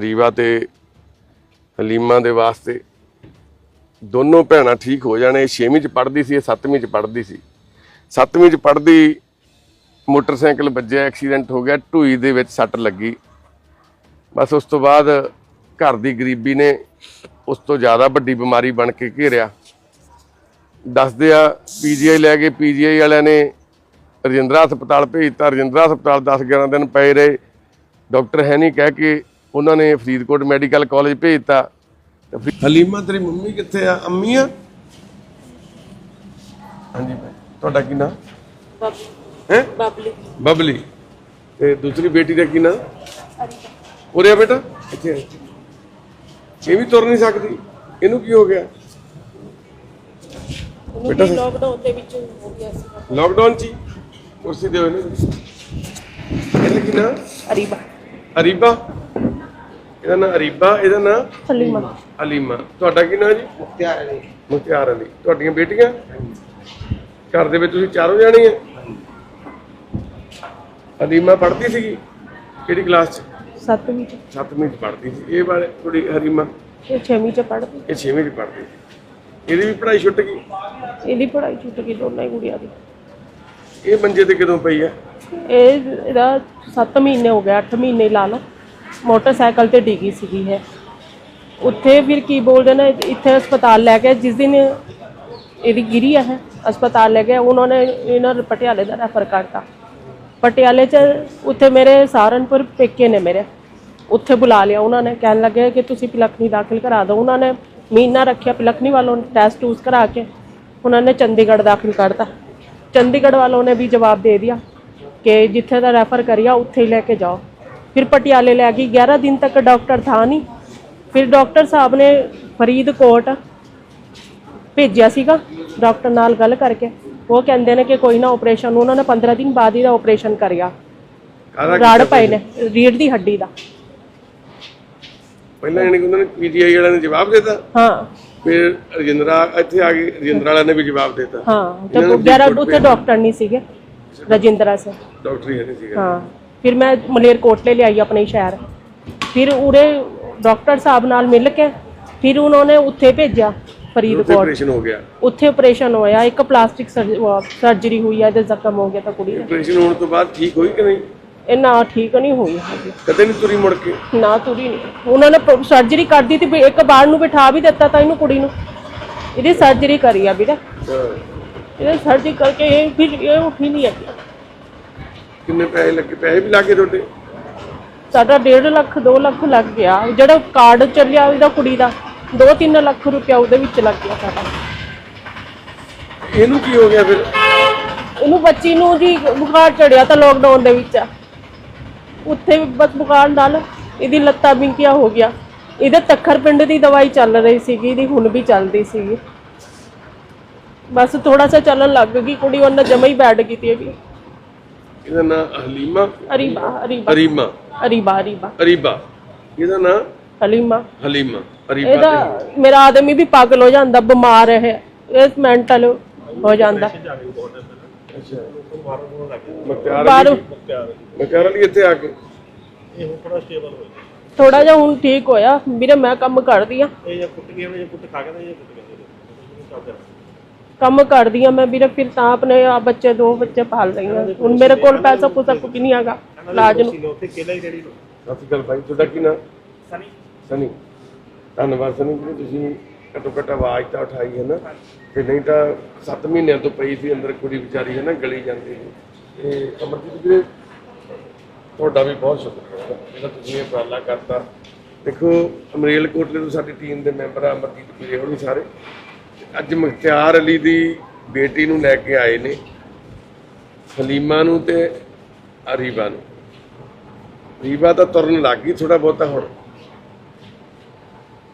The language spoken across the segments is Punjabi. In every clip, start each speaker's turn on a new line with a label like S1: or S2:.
S1: ਰੀਵਾ ਤੇ ਹਲੀਮਾ ਦੇ ਵਾਸਤੇ ਦੋਨੋਂ ਭੈਣਾਂ ਠੀਕ ਹੋ ਜਾਣੇ। 6ਵੀਂ ਚ ਪੜ੍ਹਦੀ ਸੀ, ਇਹ 7ਵੀਂ ਚ ਪੜ੍ਹਦੀ ਸੀ। 7ਵੀਂ ਚ ਪੜ੍ਹਦੀ ਮੋਟਰਸਾਈਕਲ ਵੱਜਿਆ, ਐਕਸੀਡੈਂਟ ਹੋ ਗਿਆ, ਢੂਈ ਦੇ ਵਿੱਚ ਸੱਟ ਲੱਗੀ। ਬਸ ਉਸ ਤੋਂ ਬਾਅਦ ਘਰ ਦੀ ਗਰੀਬੀ ਨੇ ਉਸ ਤੋਂ ਜ਼ਿਆਦਾ ਵੱਡੀ ਬਿਮਾਰੀ ਬਣ ਕੇ ਘੇਰਿਆ। ਦੱਸਦੇ ਆ ਪੀਜੀਆਈ ਲੈ ਕੇ ਪੀਜੀਆਈ ਵਾਲਿਆਂ ਨੇ ਰਜਿੰਦਰਾ ਹਸਪਤਾਲ ਭੇਜਤਾ ਰਜਿੰਦਰਾ ਹਸਪਤਾਲ 10 11 ਦਿਨ ਪਏ ਰਹੇ। ਡਾਕਟਰ ਹੈ ਨਹੀਂ, ਕਹਿ ਕੇ ਉਹਨਾਂ ਨੇ ਫਰੀਦਕੋਟ ਮੈਡੀਕਲ ਕਾਲਜ ਭੇਜਤਾ। ਹਲੀਮਾ ਤੇਰੀ ਮੰਮੀ ਕਿੱਥੇ ਆ? ਅੰਮੀ ਆ? ਹਾਂਜੀ ਭਾਈ ਤੁਹਾਡਾ ਕੀ ਨਾਮ ਹੈ?
S2: ਬਬਲੀ।
S1: ਬਬਲੀ। ਤੇ ਦੂਸਰੀ ਬੇਟੀ ਦਾ ਕੀ ਨਾਮ ਉਰੇ ਆ ਬੇਟਾ। ਇੱਥੇ ਆ। ਇਹ ਵੀ ਤੁਰ ਨਹੀਂ ਸਕਦੀ। ਇਹਨੂੰ ਕੀ ਹੋ ਗਿਆ?
S2: ਵੀ ਲੋਕਡਾਊਨ ਦੇ ਵਿੱਚ ਹੋ ਗਿਆ ਸੀ।
S1: ਲਾਕਡਾਊਨ ਚ? ਕੁਰਸੀ ਦਿਓ ਇਹਨੂੰ ਇਹਦਾ ਕੀ ਨਾਮ
S2: ਅਰੀਬਾ।
S1: ਅਰੀਬਾ? ਇਹਦਾ ਨਾਮ ਅਰੀਬਾ ਇਹਦਾ ਨਾਮ
S2: ਸਲੀਮਾ
S1: ਅਲੀਮਾ ਤੁਹਾਡਾ ਕੀ ਨਾਮ ਜੀ? ਮੁਖਤਿਆਰ ਅਲੀ। ਮੁਖਤਿਆਰ ਅਲੀ। ਤੁਹਾਡੀਆਂ ਬੇਟੀਆਂ? ਘਰ ਦੇ ਵਿੱਚ ਤੁਸੀਂ ਚਾਰੋਂ ਜਾਣੇ ਆ? ਅਲੀਮਾ ਪੜ੍ਹਦੀ ਸੀਗੀ? ਕਿਹੜੀ ਕਲਾਸ ਚ?
S2: ਸੱਤਵੀਂ ਚ।
S1: ਸੱਤਵੀਂ ਚ ਪੜ੍ਹਦੀ ਸੀ। ਇਹ ਵਾਲੇ ਕੁੜੀ ਹਰੀਮਾ।
S2: ਇਹ ਛੇਵੀਂ ਚ ਪੜ੍ਹਦੀ।
S1: ਇਹ ਛੇਵੀਂ ਚ ਪੜ੍ਹਦੀ ਸੀ। ਇਹਦੀ ਵੀ ਪੜ੍ਹਾਈ ਛੁੱਟ ਗਈ?
S2: ਇਹਦੀ ਪੜ੍ਹਾਈ ਛੁੱਟ ਗਈ ਦੋਨਾਂ ਹੀ ਕੁੜੀਆਂ ਦੀ।
S1: ਇਹ ਮੰਜੇ ਤੇ ਕਦੋਂ ਪਈ ਆ?
S2: ਇਹ ਇਹਦਾ 7 ਮਹੀਨੇ ਹੋ ਗਏ 8 ਮਹੀਨੇ ਲਾ ਲਓ। ਮੋਟਰਸਾਈਕਲ ਤੇ ਡਿੱਗੀ ਸੀਗੀ ਹੈ। ਉੱਥੇ ਫਿਰ ਕੀ ਬੋਲਦੇ ਨੇ, ਇੱਥੇ ਹਸਪਤਾਲ ਲੈ ਕੇ ਜਿਸ ਦਿਨ ਇਹਦੀ ਗਿਰੀ ਹੈ, ਹਸਪਤਾਲ ਲੈ ਗਏ ਉਹਨਾਂ ਨੇ ਇਹਨਾਂ ਪਟਿਆਲੇ ਦਾ ਰੈਫਰ ਕਰਤਾ। ਪਟਿਆਲੇ ਚ ਉੱਥੇ ਮੇਰੇ ਸਹਾਰਨਪੁਰ ਪੇਕੇ ਨੇ ਮੇਰੇ। ਉੱਥੇ ਬੁਲਾ ਲਿਆ ਉਹਨਾਂ ਨੇ, ਕਹਿਣ ਲੱਗੇ ਕਿ ਤੁਸੀਂ ਪਿਲਖਣੀ ਦਾਖਲ ਕਰਾ ਦਿਓ। ਉਹਨਾਂ ਨੇ ਮਹੀਨਾ ਰੱਖਿਆ, ਪਿਲਖਣੀ ਵਾਲੋਂ ਟੈਸਟ ਟੂਸ ਕਰਾ ਕੇ ਉਹਨਾਂ ਨੇ ਚੰਡੀਗੜ੍ਹ ਦਾਖਲ ਕਰਤਾ। ਚੰਡੀਗੜ੍ਹ ਵਾਲੋਂ ਨੇ ਵੀ ਜਵਾਬ ਦੇ ਦਿਆ ਕਿ ਜਿੱਥੇ ਦਾ ਰੈਫਰ ਕਰਿਆ, ਉੱਥੇ ਹੀ ਲੈ ਕੇ ਜਾਓ। ਫਿਰ ਪਟਿਆਲੇ ਲੈ ਗਈ 11 ਦਿਨ ਤੱਕ ਡਾਕਟਰ ਥਾ ਨਹੀਂ। ਫਿਰ ਡਾਕਟਰ ਸਾਹਿਬ ਨੇ ਫਰੀਦਕੋਟ ਭੇਜਿਆ ਸੀਗਾ ਡਾਕਟਰ ਨਾਲ ਗੱਲ ਕਰਕੇ। ਉਹ ਕਹਿੰਦੇ ਨੇ ਕਿ ਕੋਈ ਨਾ ਆਪਰੇਸ਼ਨ ਉਹਨਾਂ ਨੇ 15 ਦਿਨ ਬਾਅਦ ਹੀ ਦਾ ਆਪਰੇਸ਼ਨ ਕਰਿਆ। ਰਾੜ ਪਏ ਨੇ ਰੀੜ ਦੀ ਹੱਡੀ ਦਾ।
S1: ਪਹਿਲਾਂ ਇਹਨੇ ਉਹਨਾਂ ਨੇ ਪੀਜੀਆਈ ਵਾਲਿਆਂ ਨੇ ਜਵਾਬ ਦਿੱਤਾ?
S2: ਹਾਂ।
S1: ਫਿਰ ਰਜਿੰਦਰਾ ਇੱਥੇ ਆ ਗਏ ਰਜਿੰਦਰਾ ਵਾਲਿਆਂ ਨੇ ਵੀ ਜਵਾਬ ਦਿੱਤਾ।
S2: ਹਾਂ ਤੇ 11 ਉੱਥੇ ਡਾਕਟਰ ਨਹੀਂ ਸੀਗੇ ਰਜਿੰਦਰਾ ਸਿੰਘ
S1: ਡਾਕਟਰ ਹੈ ਨਹੀਂ ਸੀਗਾ।
S2: ਹਾਂ। ਫਿਰ ਮੈਂ ਮਲੇਰਕੋਟਲੇ ਲਿਆਈ ਆਪਣੇ ਸ਼ਹਿਰ। ਫਿਰ ਉਰੇ ਡਾਕਟਰ ਸਾਹਿਬ ਨਾਲ ਮਿਲ ਕੇ ਫਿਰ ਉਹਨਾਂ ਨੇ ਉੱਥੇ ਭੇਜਿਆ
S1: ਉੱਥੇ
S2: ਫਰੀਦਕੋਟ
S1: ਆਪਰੇਸ਼ਨ ਹੋ ਗਿਆ।
S2: ਉੱਥੇ ਆਪਰੇਸ਼ਨ ਹੋਇਆ ਇੱਕ ਪਲਾਸਟਿਕ ਸਰਜਰੀ ਹੋਈ ਹੈ ਤੇ ਜ਼ਖਮ ਹੋ ਗਿਆ ਤਾਂ ਕੁੜੀ ਦਾ।
S1: ਆਪਰੇਸ਼ਨ ਹੋਣ ਤੋਂ ਬਾਅਦ ਠੀਕ ਹੋਈ ਕਿ ਨਹੀਂ?
S2: ਇਹ ਨਾ ਠੀਕ ਨਹੀਂ ਹੋਈ
S1: ਕਦੇ ਨਹੀਂ ਤੁਰੀ ਮੁੜ ਕੇ?
S2: ਨਾ ਤੁਰੀ ਨਹੀਂ ਉਹਨਾਂ ਨੇ ਸਰਜਰੀ ਕਰ ਦਿੱਤੀ ਵੀ ਇੱਕ ਬਾਲ ਨੂੰ ਬਿਠਾ ਵੀ ਦਿੱਤਾ ਤਾਂ ਇਹਨੂੰ ਕੁੜੀ ਨੂੰ। ਇਹਦੀ ਸਰਜਰੀ ਕਰੀ ਆ ਵੀਰੇ। ਇਹਦੇ ਸਰਜਰੀ ਕਰਕੇ ਇਹ ਫਿਰ ਇਹ ਉੱਠੀ ਨਹੀਂ ਹੈਗੀ।
S1: ਕਿੰਨੇ ਪੈਸੇ ਲੱਗੇ? ਪੈਸੇ ਵੀ ਲੱਗੇ ਤੁਹਾਡੇ?
S2: ਸਾਡਾ 1.5 ਲੱਖ 2 ਲੱਖ ਲੱਗ ਗਿਆ। ਜਿਹੜਾ ਕਾਰਡ ਚੱਲਿਆ ਉਹਦਾ ਕੁੜੀ ਦਾ 2-3 ਲੱਖ ਰੁਪਇਆ ਉਹਦੇ ਵਿੱਚ ਲੱਗ ਗਿਆ ਸਾਡਾ।
S1: ਇਹਨੂੰ ਕੀ ਹੋ ਗਿਆ ਫਿਰ?
S2: ਉਹਨੂੰ ਬੱਚੀ ਨੂੰ ਜੀ ਬੁਖਾਰ ਚੜਿਆ ਤਾਂ ਲੋਕਡਾਊਨ ਦੇ ਵਿੱਚ। ਉੱਥੇ ਬਸ ਬੁਖਾਰ ਨਾਲ ਇਹਦੀ ਲੱਤਾਂ ਬਿੰਕੀਆਂ ਹੋ ਗਿਆ। ਇਹਦੇ ਤੱਖਰ ਪਿੰਡ ਦੀ ਦਵਾਈ ਚੱਲ ਰਹੀ ਸੀਗੀ ਇਹਦੀ ਹੁਣ ਵੀ ਚੱਲਦੀ ਸੀਗੀ। ਬਸ ਥੋੜਾ ਸਾ ਚੱਲਣ ਲੱਗ ਗਈ ਕੁੜੀ ਉਹਨਾਂ ਜਮਾ ਹੀ ਬੈਠ ਗਈ ਤੀ ਵੀ
S1: ਇਹਦਾ ਨਾਮ ਹਲੀਮਾ
S2: ਅਰੀਬਾ ਅਰੀਬਾ।
S1: ਅਰੀਮਾ।
S2: ਅਰੀਬਾ ਅਰੀਬਾ।
S1: ਅਰੀਬਾ। ਇਹਦਾ ਨਾਮ
S2: ਹਲੀਮਾ
S1: ਹਲੀਮਾ ਅਰੀਬਾ
S2: ਇਹਦਾ ਮੇਰਾ ਆਦਮੀ ਵੀ ਪਾਗਲ ਹੋ ਜਾਂਦਾ ਬਿਮਾਰ ਹੈ। ਇਹ ਮੈਂਟਲ ਹੋ ਜਾਂਦਾ।
S1: ਮਕਿਆਰ
S2: ਬਾਹਰੋਂ
S1: ਮਕਿਆਰ ਵਾਲੀ? ਇੱਥੇ ਆ ਕੇ?
S2: ਥੋੜਾ ਜਿਹਾ ਹੁਣ ਠੀਕ ਹੋਇਆ। ਵੀਰੇ ਮੈਂ ਕੰਮ ਕਰਦੀ ਆ ਕੰਮ ਕਰਦੀ ਆ ਮੈਂ ਵੀਰੇ ਫਿਰ ਤਾਂ ਆਪਣੇ ਆ ਬੱਚੇ ਦੋ ਬੱਚੇ ਪਾਲ ਰਹੀ ਆ ਹੁਣ ਮੇਰੇ ਕੋਲ ਪੈਸਾ ਪੂਸਾ ਕੁਝ ਨਹੀਂ ਹੈਗਾ ਇਲਾਜ ਨੂੰ।
S1: ਸਤਿ ਸ਼੍ਰੀ ਅਕਾਲ ਭਾਈ ਤੁਹਾਡਾ ਕੀ ਨਾਮ? ਸਨੀ। ਸਨੀ। ਧੰਨਵਾਦ ਸਨੀ ਜੀ ਤੁਸੀਂ ਘੱਟੋ ਘੱਟ ਆਵਾਜ਼ ਤਾਂ ਉਠਾਈ ਹੈ ਨਾ। ਤੇ ਨਹੀਂ ਤਾਂ 7 ਮਹੀਨਿਆਂ ਤੋਂ ਪਈ ਸੀ ਅੰਦਰ ਕੁੜੀ ਵਿਚਾਰੀ ਹੈ ਨਾ ਗਲੀ ਜਾਂਦੀ ਸੀ। ਤੇ ਅਮਰਜੀਤ ਵੀਰੇ ਤੁਹਾਡਾ ਵੀ ਬਹੁਤ ਸ਼ੁਕਰ ਹੈ ਜਿਹੜਾ ਤੁਸੀਂ ਇਹ ਉਪਰਾਲਾ ਕਰਤਾ। ਦੇਖੋ ਅਮਰੀਲ ਕੋਟਲੇ ਤੋਂ ਸਾਡੀ ਟੀਮ ਦੇ ਮੈਂਬਰ ਆ ਅਮਰਜੀਤ ਵੀਰੇ ਹੋਣੀ ਸਾਰੇ। ਅੱਜ ਮੁਖਤਿਆਰ ਅਲੀ ਦੀ ਬੇਟੀ ਨੂੰ ਲੈ ਕੇ ਆਏ ਨੇ ਸਲੀਮਾ ਨੂੰ ਤੇ ਅਰੀਬਾ ਨੂੰ। ਰੀਬਾ ਤਾਂ ਤੁਰਨ ਲੱਗ ਗਈ ਥੋੜਾ ਬਹੁਤਾ ਹੁਣ।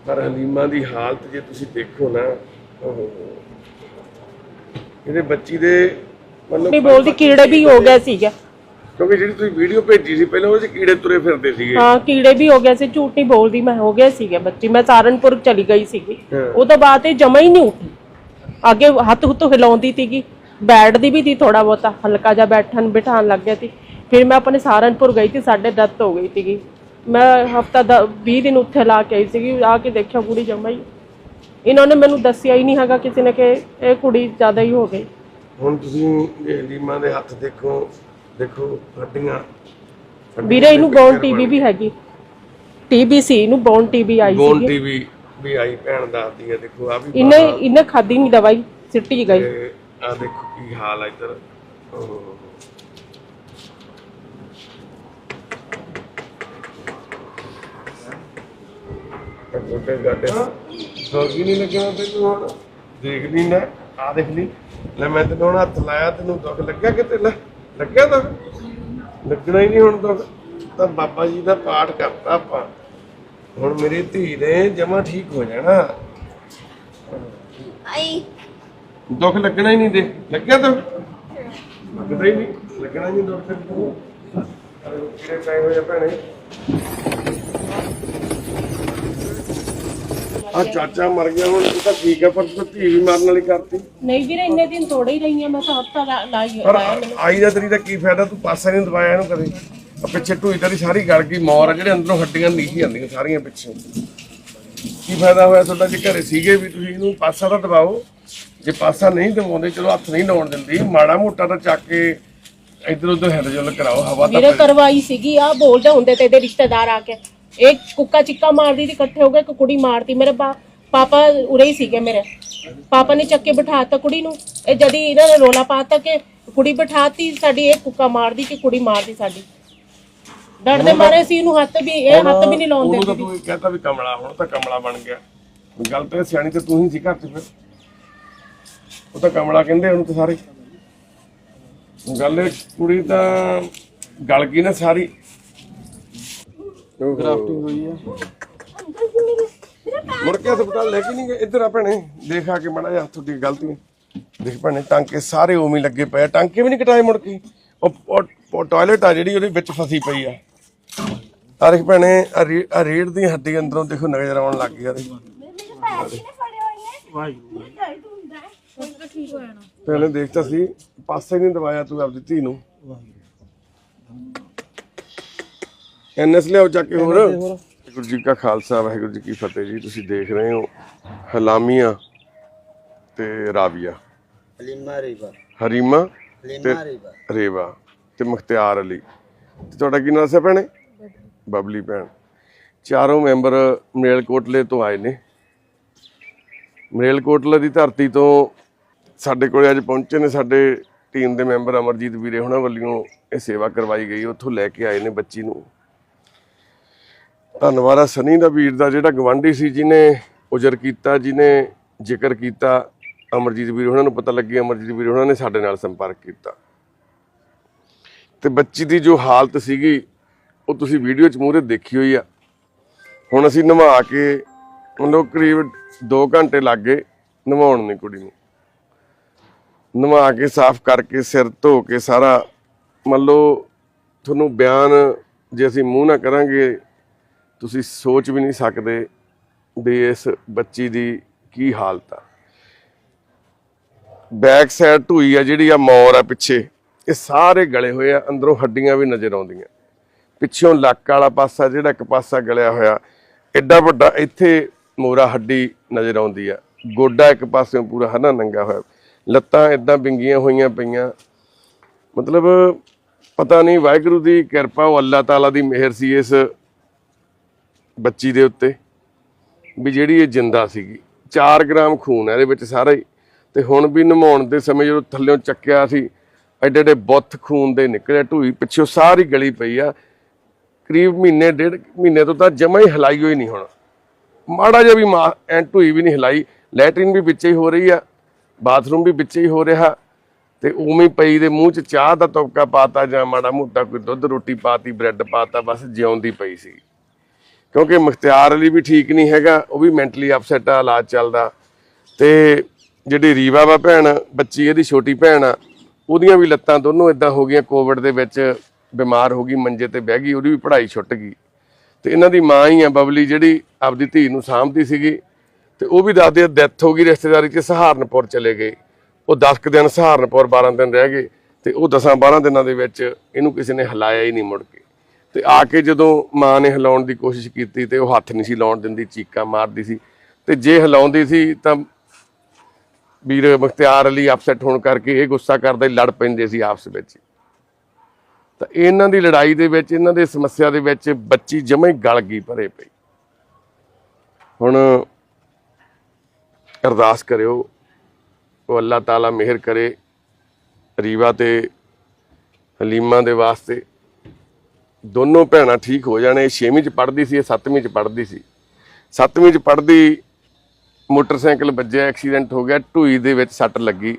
S1: ਪਰ ਹਲੀਮਾ ਦੀ ਹਾਲਤ ਜੇ ਤੁਸੀਂ ਦੇਖੋ ਨਾ ਓਹੋ। ਇਹਦੇ ਬੱਚੀ ਦੇ ਮਤਲਬ
S2: ਬੋਲਦੀ ਕੀੜੇ ਵੀ ਹੋ ਗਏ ਸੀਗੇ।
S1: ਕਿਉਂਕਿ ਜਿਹੜੀ ਤੁਸੀਂ ਵੀਡੀਓ ਭੇਜੀ ਸੀ ਪਹਿਲਾਂ ਉਹਦੇ 'ਚ ਕੀੜੇ ਤੁਰੇ ਫਿਰਦੇ ਸੀਗੇ।
S2: ਹਾਂ ਕੀੜੇ ਵੀ ਹੋ ਗਏ ਸੀ ਝੂਠ ਨਹੀਂ ਬੋਲਦੀ ਮੈਂ ਹੋ ਗਏ ਸੀਗੇ ਬੱਚੀ। ਮੈਂ ਸਾਰਨਪੁਰ ਚਲੀ ਗਈ ਸੀਗੀ।
S1: ਹਾਂ।
S2: ਉਹ ਤੋਂ ਬਾਅਦ ਇਹ ਜਮਾ ਹੀ ਨਹੀਂ ਉੱਠੀ। ਅੱਗੇ ਹੱਥ ਹੁੱਥ ਹਿਲਾਉਂਦੀ ਸੀਗੀ। ਬੈਠਦੀ ਵੀ ਸੀ ਥੋੜਾ ਬਹੁਤਾ ਹਲਕਾ ਜਿਹਾ ਬੈਠਣ ਬਿਠਾਣ ਲੱਗ ਗਿਆ ਸੀ। ਫਿਰ ਮੈਂ ਆਪਣੇ ਸਾਰਨਪੁਰ ਗਈ ਸੀ ਸਾਡੇ ਡੈਥ ਹੋ ਗਈ ਸੀਗੀ। ਮੈਂ ਹਫਤਾ ਦਾ 20 ਦਿਨ ਉੱਥੇ ਲਾ ਕੇ ਆਈ ਸੀਗੀ ਆ ਕੇ ਦੇਖਿਆ ਕੁੜੀ ਜਮਾ ਹੀ। ਇਹਨਾਂ ਨੇ ਮੈਨੂੰ ਦੱਸਿਆ ਹੀ ਨਹੀਂ ਹੈਗਾ ਕਿਸੇ ਨੇ ਕਿ ਇਹ ਕੁੜੀ ਜ਼ਿਆਦਾ ਹੀ ਹੋ ਗਈ।
S1: ਹੁਣ ਤੁਸੀਂ ਇਹ ਲੀਮਾ ਦੇ ਹੱਥ ਦੇਖੋ ਦੇਖੋ ਹੱਡੀਆਂ
S2: ਵੀਰੇ ਇਹਨੂੰ ਬੌਨ ਟੀਬੀ ਵੀ ਹੈਗੀ। ਟੀਬੀ ਸੀ ਇਹਨੂੰ ਬੌਨ ਟੀਬੀ ਆਈ
S1: ਬੋਨ
S2: ਸੀ
S1: ਟੀਵੀ ਵੀ ਆਈ ਭੈਣ ਦੱਸਦੀ ਹੈ ਦੇਖੋ ਆ ਵੀ
S2: ਇਹਨੇ ਇਹਨੇ ਖਾਦੀ ਨਹੀਂ ਦਵਾਈ ਸਿੱਟੀ ਗਈ।
S1: ਆ ਦੇਖੋ ਕੀ ਹਾਲ ਹੈ ਇੱਧਰ। ਗੋਡੇ ਗਾਡੇ ਸੋਗੀ ਨਹੀਂ ਲੱਗਿਆ ਤੈਨੂੰ ਹੁਣ। ਦੇਖ ਲਈ ਨਾ ਆ ਦੇਖ ਲਈ। ਲੈ ਮੈਂ ਤੈਨੂੰ ਹੱਥ ਲਾਇਆ ਤੈਨੂੰ ਦੁੱਖ ਲੱਗਿਆ ਕਿਤੇ? ਲੈ। ਲੱਗਿਆ ਦੁੱਖ ਲੱਗਣਾ ਹੀ ਨਹੀਂ ਹੁਣ ਦੁੱਖ ਤਾਂ ਬਾਬਾ ਜੀ ਦਾ ਪਾਠ ਕਰਤਾ ਆਪਾਂ। ਹੁਣ ਮੇਰੀ ਧੀ ਨੇ ਜਮਾ ਠੀਕ ਹੋ ਜਾਣਾ।
S3: ਆਈ।
S1: ਦੁੱਖ ਲੱਗਣਾ ਹੀ ਨਹੀਂ ਦੇ। ਲੱਗਿਆ ਤਾਂ? ਲੱਗਦਾ ਹੀ ਨਹੀਂ। ਲੱਗਣਾ ਹੀ ਨਹੀਂ ਦੁੱਖ। ਤੂੰ ਕਿਹੜੇ ਟਾਈਮ ਹੋਇਆ ਭੈਣੇ? ਆ ਚਾਚਾ ਮਰ ਗਿਆ ਹੁਣ ਤੂੰ ਤਾਂ ਠੀਕ ਹੈ ਪਰ ਤੂੰ ਧੀ ਵੀ ਮਰਨ ਵਾਲੀ ਕਰਤੀ।
S2: ਨਹੀਂ ਵੀਰੇ ਇੰਨੇ ਦਿਨ ਥੋੜੇ ਹੀ ਰਹੀ ਆ ਮੈਂ ਤਾਂ ਹਫਤਾ ਲਾਈ
S1: ਪਰ ਆਈ ਦਾ ਤੇਰੀ ਦਾ ਕੀ ਫਾਇਦਾ ਤੂੰ ਪਾਸਾ ਨਹੀਂ ਦਵਾਇਆ ਇਹਨੂੰ ਕਦੇ। ਆ ਪਿੱਛੇ ਢੂਈ ਤੇਰੀ ਸਾਰੀ ਗਲ ਗਈ ਮੌਰ ਆ ਜਿਹੜੇ ਅੰਦਰੋਂ ਹੱਡੀਆਂ ਨੀਚੇ ਜਾਂਦੀਆਂ ਸਾਰੀਆਂ ਪਿੱਛੇ। ਕੀ ਫਾਇਦਾ ਹੋਇਆ ਤੁਹਾਡਾ ਜੇ ਘਰੇ ਸੀਗੇ ਵੀ ਤੁਸੀਂ ਇਹਨੂੰ ਪਾਸਾ ਤਾਂ ਦਬਾਓ। ਜੇ ਪਾਸਾ ਨਹੀਂ ਦਵਾਉਂਦੇ ਚਲੋ ਹੱਥ ਨਹੀਂ ਲਾਉਣ ਦਿੰਦੀ। ਮਾੜਾ ਮੋਟਾ ਤਾਂ ਚੱਕ ਕੇ ਇਧਰ ਉਧਰ ਹਿੱਲ ਜੁਲ ਕਰਾਓ ਹਵਾ ਤਾਂ
S2: ਵੀਰੇ ਕਰਵਾਈ ਸੀਗੀ ਆ ਬੋਲਦੇ ਹੁੰਦੇ ਤੇ ਇਹਦੇ ਰਿਸ਼ਤੇਦਾਰ ਆ ਕੇ। ਇੱਕ ਕੁੱਕਾ ਚਿੱਕਾ ਮਾਰਦੀ ਸੀ ਇਕੱਠੇ ਹੋ ਗਏ ਇੱਕ ਕੁੜੀ ਮਾਰਤੀ ਮੇਰੇ ਪਾ- ਪਾਪਾ ਉਰੇ ਹੀ ਸੀਗੇ ਮੇਰੇ। ਪਾਪਾ ਨੇ ਚੱਕ ਕੇ ਬਿਠਾਤਾ ਕੁੜੀ ਨੂੰ। ਇਹ ਜਦੀ ਇਹਨਾਂ ਨੇ ਰੋਲਾ ਪਾਤਾ ਕਿ ਕੁੜੀ ਬਿਠਾਤੀ ਸਾਡੀ ਇਹ ਕੁੱਕਾ ਮਾਰਦੀ ਕਿ ਕੁੜੀ ਮਾਰਦੀ ਸਾਡੀ। ਡਰਦੇ ਮਾਰੇ ਸੀ ਇਹਨੂੰ ਹੱਥ ਵੀ ਇਹ ਹੱਥ ਵੀ ਨਹੀਂ ਲਾਉਂਦੇ
S1: ਉਹਨੂੰ ਤਾਂ ਤੂੰ ਕਹਤਾ ਵੀ ਕਮਲਾ ਹੁਣ ਤਾਂ ਕਮਲਾ ਬਣ ਗਿਆ। ਗੱਲ ਤੇ ਸਿਆਣੀ ਤੇ ਤੂੰ ਹੀ ਸੀ ਘਰ 'ਚ ਫਿਰ। ਉਹ ਤਾਂ ਕਮਲਾ ਕਹਿੰਦੇ ਉਹਨੂੰ ਤਾਂ ਸਾਰੇ। ਗੱਲ ਇਹ ਕੁੜੀ ਤਾਂ ਗਲ ਗਈ ਨਾ ਸਾਰੀ। ਗ੍ਰਾਫਟਿੰਗ ਹੋਈ ਆ। ਮੁੜ ਕੇ ਹਸਪਤਾਲ ਲੈ ਕੇ ਨਹੀਂ ਗਏ। ਇੱਧਰ ਆ ਭੈਣੇ ਦੇਖ ਆ ਕੇ ਮੜਾ ਜਾ ਤੁਹਾਡੀ ਗਲਤੀ। ਹੈ। ਦੇਖ ਭੈਣੇ ਟਾਂਕੇ ਸਾਰੇ ਉਵੇਂ ਹੀ ਲੱਗੇ ਪਏ ਆ। ਟਾਂਕੇ ਵੀ ਨਹੀਂ ਕਟਾਏ ਮੁੜ ਕੇ। ਉਹ ਉਹ ਟਾਇਲਟ ਆ ਜਿਹੜੀ ਉਹਦੇ ਵਿੱਚ ਫਸੀ ਪਈ ਆ। ਆ ਦੇਖ ਭੈਣੇ ਆ ਰੀ- ਆ ਰੀੜ ਦੀ ਹੱਡੀ ਅੰਦਰੋਂ ਦੇਖੋ ਨਜ਼ਰ ਆਉਣ ਲੱਗ ਗਈ ਆ ਦੇਖ
S3: ਮੇਰੇ ਪੈਰ ਕਿਨੇ ਫੜੇ ਹੋਏ ਨੇ। ਦਰਦ ਹੁੰਦਾ ਹੈ ਹੁਣ ਤਾਂ ਠੀਕ ਹੋ ਜਾਣਾ
S1: ਪਹਿਲੇ ਦੇਖਤਾ ਸੀ ਪਾਸੇ ਨਹੀਂ ਦਵਾਇਆ ਤੂੰ ਆਪਦੀ ਧੀ ਨੂੰ। ਐਨਐਸ ਲਿਆਓ ਚੱਕ ਕੇ ਹੋਰ। ਵਾਹਿਗੁਰੂ ਜੀ ਕਾ ਖਾਲਸਾ ਵਾਹਿਗੁਰੂ ਜੀ ਕੀ ਫਤਿਹ ਜੀ। ਤੁਸੀਂ ਦੇਖ ਰਹੇ ਹੋ ਹਲਾਮੀਆਂ ਤੇ ਰਾਵੀਆ।
S4: ਹਲੀਮਾ ਰੀਵਾ।
S1: ਹਰੀਮਾ
S4: ਹਲੀਮਾ ਰੀਵਾ।
S1: ਰੇਵਾ ਤੇ ਮੁਖਤਿਆਰ ਅਲੀ। ਤੇ ਤੁਹਾਡਾ ਕੀ ਨਾਮ ਸੀ ਭੈਣੇ? ਬਬਲੀ। ਭੈਣ। ਚਾਰੋਂ ਮੈਂਬਰ ਮਰੇਲਕੋਟਲੇ ਤੋਂ ਆਏ ਨੇ। ਮਰੇਲਕੋਟਲੇ ਦੀ ਧਰਤੀ ਤੋਂ ਸਾਡੇ ਕੋਲੇ ਅੱਜ ਪਹੁੰਚੇ ਨੇ ਸਾਡੇ ਟੀਮ ਦੇ ਮੈਂਬਰ ਅਮਰਜੀਤ ਵੀਰੇ ਹੁਣਾਂ ਵੱਲੋਂ ਇਹ ਸੇਵਾ ਕਰਵਾਈ ਗਈ। ਉੱਥੋਂ ਲੈ ਕੇ ਆਏ ਨੇ ਬੱਚੀ ਨੂੰ। ਧੰਨਵਾਦ ਆ ਸਨੀ ਦਾ ਵੀਰ ਦਾ, ਜਿਹੜਾ ਗਵਾਂਢੀ ਸੀ ਜਿਹਨੇ ਉਜਰ ਕੀਤਾ, ਜਿਹਨੇ ਜ਼ਿਕਰ ਕੀਤਾ। ਅਮਰਜੀਤ ਵੀਰ ਉਹਨਾਂ ਨੂੰ ਪਤਾ ਲੱਗੀ, ਅਮਰਜੀਤ ਵੀਰ ਉਹਨਾਂ ਨੇ ਸਾਡੇ ਨਾਲ ਸੰਪਰਕ ਕੀਤਾ। ਤੇ ਬੱਚੀ ਦੀ ਜੋ ਹਾਲਤ ਸੀਗੀ, ਉਹ ਤੁਸੀਂ ਵੀਡੀਓ 'ਚ ਮੂਹਰੇ ਦੇਖੀ ਹੋਈ ਆ। ਹੁਣ ਅਸੀਂ ਨਵਾ ਕੇ, ਮਤਲਬ ਕਰੀਬ 2 ਘੰਟੇ ਲੱਗ ਗਏ ਨਵਾਉਣ ਨੂੰ ਕੁੜੀ ਨੂੰ। ਨਵਾ ਕੇ, ਸਾਫ਼ ਕਰਕੇ, ਸਿਰ ਧੋ ਕੇ ਸਾਰਾ ਮੰਨ ਲਓ ਤੁਹਾਨੂੰ ਬਿਆਨ ਜੇ ਅਸੀਂ ਮੂੰਹ ਨਾ ਕਰਾਂਗੇ ਤੁਸੀਂ ਸੋਚ ਵੀ ਨਹੀਂ ਸਕਦੇ ਵੀ ਇਸ ਬੱਚੀ ਦੀ ਕੀ ਹਾਲਤ ਆ। ਬੈਕ ਸਾਈਡ ਢੂਈ ਆ, ਜਿਹੜੀ ਆ ਮੌਰ ਆ ਪਿੱਛੇ, ਇਹ ਸਾਰੇ ਗਲੇ ਹੋਏ ਆ, ਅੰਦਰੋਂ ਹੱਡੀਆਂ ਵੀ ਨਜ਼ਰ ਆਉਂਦੀਆਂ। ਪਿੱਛੋਂ ਲੱਕ ਵਾਲਾ ਪਾਸਾ, ਜਿਹੜਾ ਇੱਕ ਪਾਸਾ ਗਲਿਆ ਹੋਇਆ ਐਡਾ ਵੱਡਾ, ਇੱਥੇ ਮੋਰਾ ਹੱਡੀ ਨਜ਼ਰ ਆਉਂਦੀ ਆ। ਗੋਡਾ ਇੱਕ ਪਾਸਿਓਂ ਪੂਰਾ ਹਨਾ ਨੰਗਾ ਹੋਇਆ। ਲੱਤਾਂ ਇਦਾਂ ਬਿੰਗੀਆਂ ਹੋਈਆਂ ਪਈਆਂ। ਮਤਲਬ ਪਤਾ ਨਹੀਂ ਵਾਹਿਗੁਰੂ ਦੀ ਕਿਰਪਾ, ਉਹ ਅੱਲਾਹ ਤਾਲਾ ਦੀ ਮਿਹਰ ਸੀ ਇਸ ਬੱਚੀ ਦੇ ਉੱਤੇ ਵੀ ਜਿਹੜੀ ਇਹ ਜਿੰਦਾ ਸੀਗੀ। 4 ਗ੍ਰਾਮ ਖੂਨ ਹੈ ਇਹਦੇ ਵਿੱਚ ਸਾਰਾ ਹੀ। ਤੇ ਹੁਣ ਵੀ ਨਮਾਉਣ ਦੇ ਸਮੇਂ ਜਦੋਂ ਥੱਲਿਓਂ ਚੱਕਿਆ ਸੀ, ਐਡੇ ਐਡੇ ਬੁੱਥ ਖੂਨ ਦੇ ਨਿਕਲੇ, ਢੂਈ ਪਿੱਛੋਂ ਸਾਰੀ ਗਲੀ ਪਈ ਆ। ਕਰੀਬ ਮਹੀਨੇ, ਡੇਢ ਮਹੀਨੇ ਤੋਂ ਤਾਂ ਜਮਾ ਹੀ ਹਲਾਈ ਹੋਈ ਨਹੀਂ ਹੁਣ। ਮਾੜਾ ਜਿਹਾ ਵੀ ਮਾ ਐਂ ਢੂਈ ਵੀ ਨਹੀਂ ਹਲਾਈ। ਲੈਟਰਿਨ ਵੀ ਵਿੱਚੇ ਹੀ ਹੋ ਰਹੀ ਆ, ਬਾਥਰੂਮ ਵੀ ਵਿੱਚੇ ਹੀ ਹੋ ਰਿਹਾ। ਤੇ ਉਵੇਂ ਪਈ ਦੇ ਮੂੰਹ 'ਚ ਚਾਹ ਦਾ ਤੁਪਕਾ ਪਾਤਾ ਜਾਂ ਮਾੜਾ ਮੋਟਾ ਕੋਈ ਦੁੱਧ ਰੋਟੀ ਪਾਤੀ, ਬ੍ਰੈਡ ਪਾਤਾ, ਬਸ ਜਿਉਂਦੀ ਪਈ ਸੀ। ਕਿਉਂਕਿ ਮੁਖਤਿਆਰ ਅਲੀ ਵੀ ਠੀਕ ਨਹੀਂ ਹੈਗਾ, ਉਹ ਵੀ ਮੈਂਟਲੀ ਅਪਸੈਟ ਆ, ਇਲਾਜ ਚੱਲਦਾ। ਤੇ ਜਿਹੜੀ ਰੀਵਾ ਵਾ ਭੈਣ, ਬੱਚੀ ਇਹਦੀ ਛੋਟੀ ਭੈਣ ਆ, ਉਹਦੀਆਂ ਵੀ ਲੱਤਾਂ ਦੋਨੋਂ ਇਦਾਂ ਹੋ ਗਈਆਂ ਕੋਵਿਡ ਦੇ ਵਿੱਚ ਬਿਮਾਰ ਹੋ ਗਈ, ਮੰਜੇ ਤੇ ਬਹਿ ਗਈ, ਉਹਦੀ ਵੀ ਪੜ੍ਹਾਈ ਛੁੱਟ ਗਈ। ਤੇ ਇਹਨਾਂ ਦੀ ਮਾਂ ਹੀ ਆ ਬਬਲੀ, ਜਿਹੜੀ ਆਪਦੀ ਧੀ ਨੂੰ ਸਾਂਭਦੀ ਸੀਗੀ। ਤੇ ਉਹ ਵੀ ਦੱਸਦੇ ਆ ਡੈਥ ਹੋ ਗਈ ਰਿਸ਼ਤੇਦਾਰੀ 'ਚ, ਸਹਾਰਨਪੁਰ ਚਲੇ ਗਏ। ਉਹ 10 ਕੁ ਦਿਨ ਸਹਾਰਨਪੁਰ 12 ਦਿਨ ਰਹਿ ਗਏ। ਤੇ ਉਹ 10 12 ਦਿਨਾਂ ਦੇ ਵਿੱਚ ਇਹਨੂੰ ਕਿਸੇ ਨੇ ਹਿਲਾਇਆ ਹੀ ਨਹੀਂ ਮੁੜ ਕੇ। ਤੇ ਆ ਕੇ ਜਦੋਂ ਮਾਂ ਨੇ ਹਿਲਾਉਣ ਦੀ ਕੋਸ਼ਿਸ਼ ਕੀਤੀ ਤੇ ਉਹ ਹੱਥ ਨਹੀਂ ਸੀ ਲਾਉਣ ਦਿੰਦੀ, ਚੀਕਾਂ ਮਾਰਦੀ ਸੀ। ਤੇ ਜੇ ਹਿਲਾਉਂਦੀ ਸੀ ਤਾਂ ਵੀਰ ਮੁਖਤਿਆਰ ਅਲੀ ਅਪਸੈਟ ਹੋਣ ਕਰਕੇ ਇਹ ਗੁੱਸਾ ਕਰਦੇ ਲੜ ਪੈਂਦੇ ਸੀ ਆਪਸ ਵਿੱਚ। ਤਾਂ ਇਹਨਾਂ ਦੀ ਲੜਾਈ ਦੇ ਵਿੱਚ, ਇਹਨਾਂ ਦੇ ਸਮੱਸਿਆ ਦੇ ਵਿੱਚ ਬੱਚੀ ਜਮੇ ਗਲ ਗਈ ਭਰੇ ਪਈ। ਹੁਣ ਅਰਦਾਸ ਕਰਿਓ, ਉਹ ਅੱਲਾਹ ਤਾਲਾ ਮਿਹਰ ਕਰੇ ਰੀਵਾ ਤੇ ਹਲੀਮਾ ਦੇ ਵਾਸਤੇ। ਦੋਨੋਂ ਭੈਣਾਂ ਠੀਕ ਹੋ ਜਾਣੇ 6ਵੀਂ ਚ ਪੜ੍ਹਦੀ ਸੀ, ਇਹ 7ਵੀਂ ਚ ਪੜ੍ਹਦੀ ਸੀ। 7ਵੀਂ ਚ ਪੜ੍ਹਦੀ ਮੋਟਰਸਾਈਕਲ ਵੱਜਿਆ, ਐਕਸੀਡੈਂਟ ਹੋ ਗਿਆ, ਢੂਈ ਦੇ ਵਿੱਚ ਸੱਟ ਲੱਗੀ।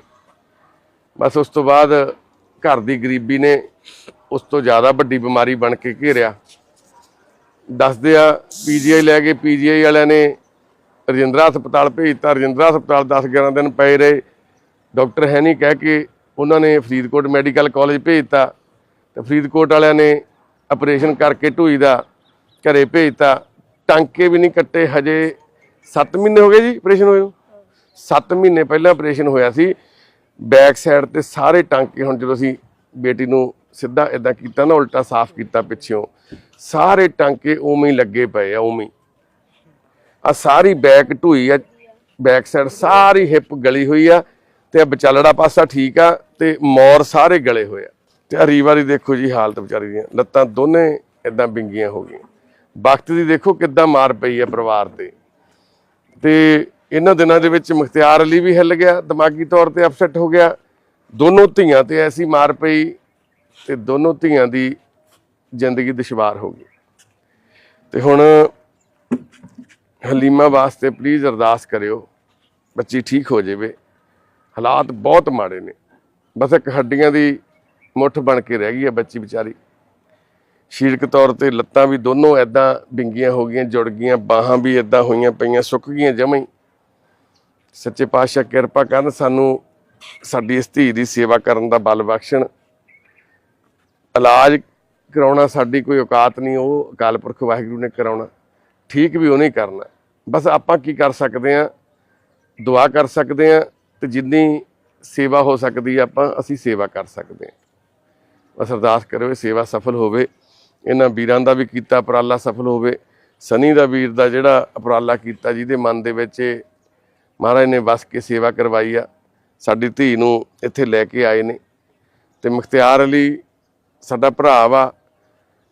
S1: ਬਸ ਉਸ ਤੋਂ ਬਾਅਦ ਘਰ ਦੀ ਗਰੀਬੀ ਨੇ ਉਸ ਤੋਂ ਜ਼ਿਆਦਾ ਵੱਡੀ ਬਿਮਾਰੀ ਬਣ ਕੇ ਘੇਰਿਆ। ਦੱਸਦੇ ਆ ਪੀਜੀਆਈ ਲੈ ਕੇ ਪੀਜੀਆਈ ਵਾਲਿਆਂ ਨੇ ਰਜਿੰਦਰਾ ਹਸਪਤਾਲ ਭੇਜਤਾ। ਰਜਿੰਦਰਾ ਹਸਪਤਾਲ 10 11 ਦਿਨ ਪਏ ਰਹੇ। ਡਾਕਟਰ ਹੈ ਨਹੀਂ, ਕਹਿ ਕੇ ਉਹਨਾਂ ਨੇ ਫਰੀਦਕੋਟ ਮੈਡੀਕਲ ਕਾਲਜ ਭੇਜਤਾ। ਤੇ ਫਰੀਦਕੋਟ ਵਾਲਿਆਂ ਨੇ ਆਪਰੇਸ਼ਨ ਕਰਕੇ ਢੂਈ ਦਾ ਘਰੇ ਭੇਜਤਾ। ਟਾਂਕੇ ਵੀ ਨਹੀਂ ਕੱਟੇ, ਹਜੇ 7 ਮਹੀਨੇ ਹੋ ਗਏ ਜੀ ਆਪਰੇਸ਼ਨ ਹੋਏ ਨੂੰ। 7 ਮਹੀਨੇ ਪਹਿਲਾਂ ਆਪਰੇਸ਼ਨ ਹੋਇਆ ਸੀ। ਬੈਕ ਸਾਈਡ ਤੇ ਸਾਰੇ ਟਾਂਕੇ ਹੁਣ ਜਦੋਂ ਅਸੀਂ ਬੇਟੀ ਨੂੰ ਸਿੱਧਾ ਇਦਾਂ ਕੀਤਾ ਨਾ, ਉਲਟਾ ਸਾਫ਼ ਕੀਤਾ ਪਿੱਛੋਂ ਸਾਰੇ ਟਾਂਕੇ ਉਵੇਂ ਹੀ ਲੱਗੇ ਪਏ ਆ, ਉਵੇਂ ਹੀ। ਆ ਸਾਰੀ ਬੈਕ ਢੂਈ ਆ ਬੈਕ ਸਾਈਡ ਸਾਰੀ ਹਿੱਪ ਗਲੀ ਹੋਈ ਆ ਤੇ ਵਿਚਾਲੜਾ ਪਾਸਾ ਠੀਕ ਆ ਤੇ ਮੋਰ ਸਾਰੇ ਗਲੇ ਹੋਏ ਆ। ਤੇ ਆ ਦੇਖੋ ਜੀ ਹਾਲਤ ਵਿਚਾਰੀ ਦੀਆਂ। ਲੱਤਾਂ ਦੋਨੇ ਇਦਾਂ ਬਿੰਗੀਆਂ ਹੋ ਗਈਆਂ। ਵਕਤ ਦੀ ਦੇਖੋ ਕਿੱਦਾਂ ਮਾਰ ਪਈ ਹੈ ਪਰਿਵਾਰ ਤੇ। ਤੇ ਇਹਨਾਂ ਦਿਨਾਂ ਦੇ ਵਿੱਚ ਮੁਖਤਿਆਰ ਅਲੀ ਵੀ ਹਿੱਲ ਗਿਆ, ਦਿਮਾਗੀ ਤੌਰ ਤੇ ਅਪਸੈਟ ਹੋ ਗਿਆ। ਦੋਨੋਂ ਧੀਆਂ ਤੇ ਐਸੀ ਮਾਰ ਪਈ ਤੇ ਦੋਨੋਂ ਧੀਆਂ ਦੀ ਜ਼ਿੰਦਗੀ ਦੁਸ਼ਵਾਰ ਹੋ ਗਈ। ਤੇ ਹੁਣ ਹਲੀਮਾ ਵਾਸਤੇ ਪਲੀਜ਼ ਅਰਦਾਸ ਕਰਿਓ, ਬੱਚੀ ਠੀਕ ਹੋ ਜਾਵੇ। ਹਾਲਾਤ ਬਹੁਤ ਮਾੜੇ ਨੇ। ਬਸ ਇੱਕ ਹੱਡੀਆਂ ਦੀ ਮੁੱਠ ਬਣ ਕੇ ਰਹਿ ਗਈ ਹੈ ਬੱਚੀ ਵਿਚਾਰੀ। ਸਰੀਰਕ ਤੌਰ ਤੇ ਲੱਤਾਂ ਵੀ ਦੋਨੋਂ ਐਦਾਂ ਬਿੰਗੀਆਂ ਹੋ ਗਈਆਂ, ਜੁੜ ਗਈਆਂ, ਬਾਹਾਂ ਵੀ ਐਦਾਂ ਹੋਈਆਂ ਪਈਆਂ, ਸੁੱਕ ਗਈਆਂ ਜਮਾਂ ਹੀ। ਸੱਚੇ ਪਾਤਸ਼ਾਹ ਕਿਰਪਾ ਕਰਨ ਸਾਨੂੰ ਸਾਡੀ ਇਸ ਧੀ ਦੀ ਸੇਵਾ ਕਰਨ ਦਾ ਬਲ ਬਖਸ਼ਣ। ਇਲਾਜ ਕਰਾਉਣਾ ਸਾਡੀ ਕੋਈ ਔਕਾਤ ਨਹੀਂ, ਉਹ ਅਕਾਲ ਪੁਰਖ ਵਾਹਿਗੁਰੂ ਨੇ ਕਰਾਉਣਾ। ਠੀਕ ਵੀ ਉਹਨੇ ਕਰਨਾ। ਬਸ ਆਪਾਂ ਕੀ ਕਰ ਸਕਦੇ ਆ ਦੁਆ ਕਰ ਸਕਦੇ ਆ ਤੇ ਜਿੰਨੀ ਸੇਵਾ ਹੋ ਸਕਦੀ ਆ ਆਪਾਂ, ਅਸੀਂ ਸੇਵਾ ਕਰ ਸਕਦੇ ਆ ਬਸ ਅਰਦਾਸ ਕਰੋ ਇਹ ਸੇਵਾ ਸਫਲ ਹੋਵੇ। ਇਹਨਾਂ ਵੀਰਾਂ ਦਾ ਵੀ ਕੀਤਾ, ਉਪਰਾਲਾ ਸਫਲ ਹੋਵੇ। ਸਨੀ ਦਾ ਵੀਰ ਦਾ ਜਿਹੜਾ ਉਪਰਾਲਾ ਕੀਤਾ, ਜਿਹਦੇ ਮਨ ਦੇ ਵਿੱਚ ਮਹਾਰਾਜ ਨੇ ਵਸ ਕੇ ਸੇਵਾ ਕਰਵਾਈ ਆ। ਸਾਡੀ ਧੀ ਨੂੰ ਇੱਥੇ ਲੈ ਕੇ ਆਏ ਨੇ। ਤੇ ਮੁਖਤਿਆਰ ਅਲੀ ਸਾਡਾ ਭਰਾ ਵਾ।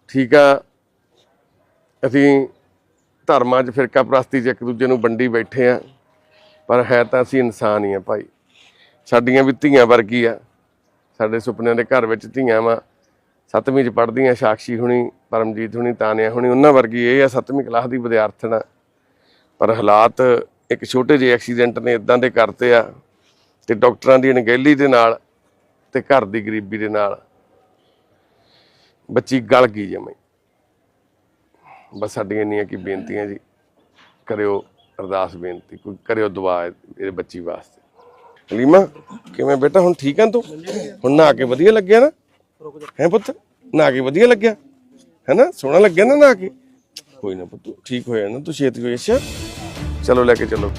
S1: ਠੀਕ ਆ। ਅਸੀਂ ਧਰਮਾਂ 'ਚ ਫਿਰਕਾ ਪ੍ਰਸਤੀ 'ਚ ਇੱਕ ਦੂਜੇ ਨੂੰ ਵੰਡੀ ਬੈਠੇ ਆ। ਪਰ ਹੈ ਤਾਂ ਅਸੀਂ ਇਨਸਾਨ ਹੀ ਆ ਭਾਈ। ਸਾਡੀਆਂ ਵੀ ਧੀਆਂ ਵਰਗੀ ਆ। ਸਾਡੇ ਸੁਪਨਿਆਂ ਦੇ ਘਰ ਵਿੱਚ ਧੀਆਂ ਵਾ। ਸੱਤਵੀਂ 'ਚ ਪੜ੍ਹਦੀਆਂ ਸਾਕਸ਼ੀ ਹੁਣੀ, ਪਰਮਜੀਤ ਹੁਣੀ, ਤਾਨਿਆ ਹੁਣੀ, ਉਹਨਾਂ ਵਰਗੀ ਇਹ ਆ ਸੱਤਵੀਂ ਕਲਾਸ ਦੀ ਵਿਦਿਆਰਥਣ ਆ। ਪਰ ਹਾਲਾਤ ਇੱਕ ਛੋਟੇ ਜਿਹੇ ਐਕਸੀਡੈਂਟ ਨੇ ਇਦਾਂ ਦੇ ਕਰਤੇ ਆ ਤੇ ਡਾਕਟਰਾਂ ਦੀ ਅਣਗਹਿਲੀ ਦੇ ਨਾਲ ਤੇ ਘਰ ਦੀ ਗਰੀਬੀ ਦੇ ਨਾਲ ਬੱਚੀ ਗਲ ਗਈ ਜਮੇ ਬਸ ਸਾਡੀਆਂ ਇੰਨੀਆਂ ਕੀ ਬੇਨਤੀਆਂ ਜੀ, ਕਰਿਓ ਅਰਦਾਸ ਬੇਨਤੀ, ਕੋਈ ਕਰਿਓ ਦੁਆ ਇਹ ਬੱਚੀ ਵਾਸਤੇ। ਲੀਮਾ, ਕਿਵੇਂ ਬੇਟਾ? ਹੁਣ ਠੀਕ ਆ ਤੂੰ? ਹੁਣ ਨਹਾ ਕੇ ਵਧੀਆ ਲੱਗਿਆ ਨਾ? ਹੈ ਪੁੱਤ? ਨਹਾ ਕੇ ਵਧੀਆ ਲੱਗਿਆ? ਹੈ ਨਾ ਸੋਹਣਾ ਲੱਗਿਆ ਨਾ ਨਹਾ ਕੇ? ਕੋਈ ਨਾ ਪੁੱਤ, ਠੀਕ ਹੋਇਆ ਨਾ? ਤੂੰ ਛੇਤੀ ਹੋ ਅੱਛਾ? ਚਲੋ, ਲੈ ਕੇ ਚਲੋ।